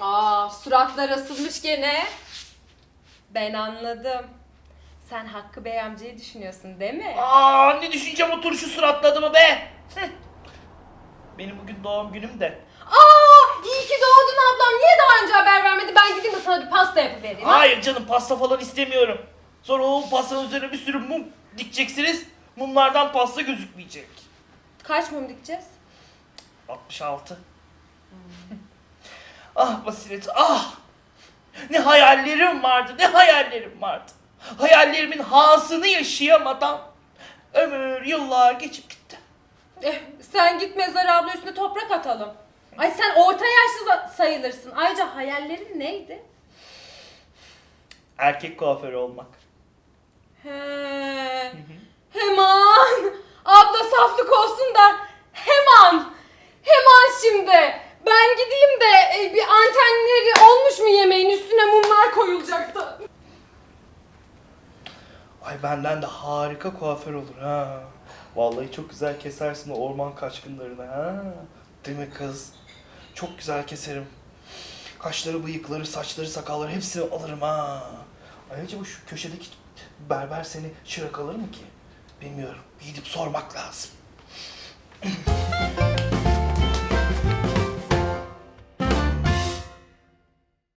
Aa, suratlar asılmış gene. Ben anladım. Sen Hakkı Bey amcayı düşünüyorsun değil mi? Aa ne düşüneceğim o turşu suratladı mı be? Benim bugün doğum günüm de. Aa, iyi ki doğdun ablam. Niye daha önce haber vermedi? Ben gideyim de sana bir pasta yapıvereyim. ha? Hayır canım pasta falan istemiyorum. Sonra o pastanın üzerine bir sürü mum dikeceksiniz. Mumlardan pasta gözükmeyecek. Kaç mum dikeceğiz? 66. ah Basiret ah! Ne hayallerim vardı, ne hayallerim vardı. Hayallerimin hasını yaşayamadan ömür yıllar geçip gitti. Eh, sen git mezar abla üstüne toprak atalım. Ay sen orta yaşlı sayılırsın. Ayrıca hayallerin neydi? Erkek kuaförü olmak. He. Hemen. Abla saflık olsun Ay benden de harika kuaför olur ha. Vallahi çok güzel kesersin o orman kaçkınlarını ha. Değil mi kız? Çok güzel keserim. Kaşları, bıyıkları, saçları, sakalları hepsini alırım ha. Ay acaba şu köşedeki berber seni çırak alır mı ki? Bilmiyorum. Gidip sormak lazım.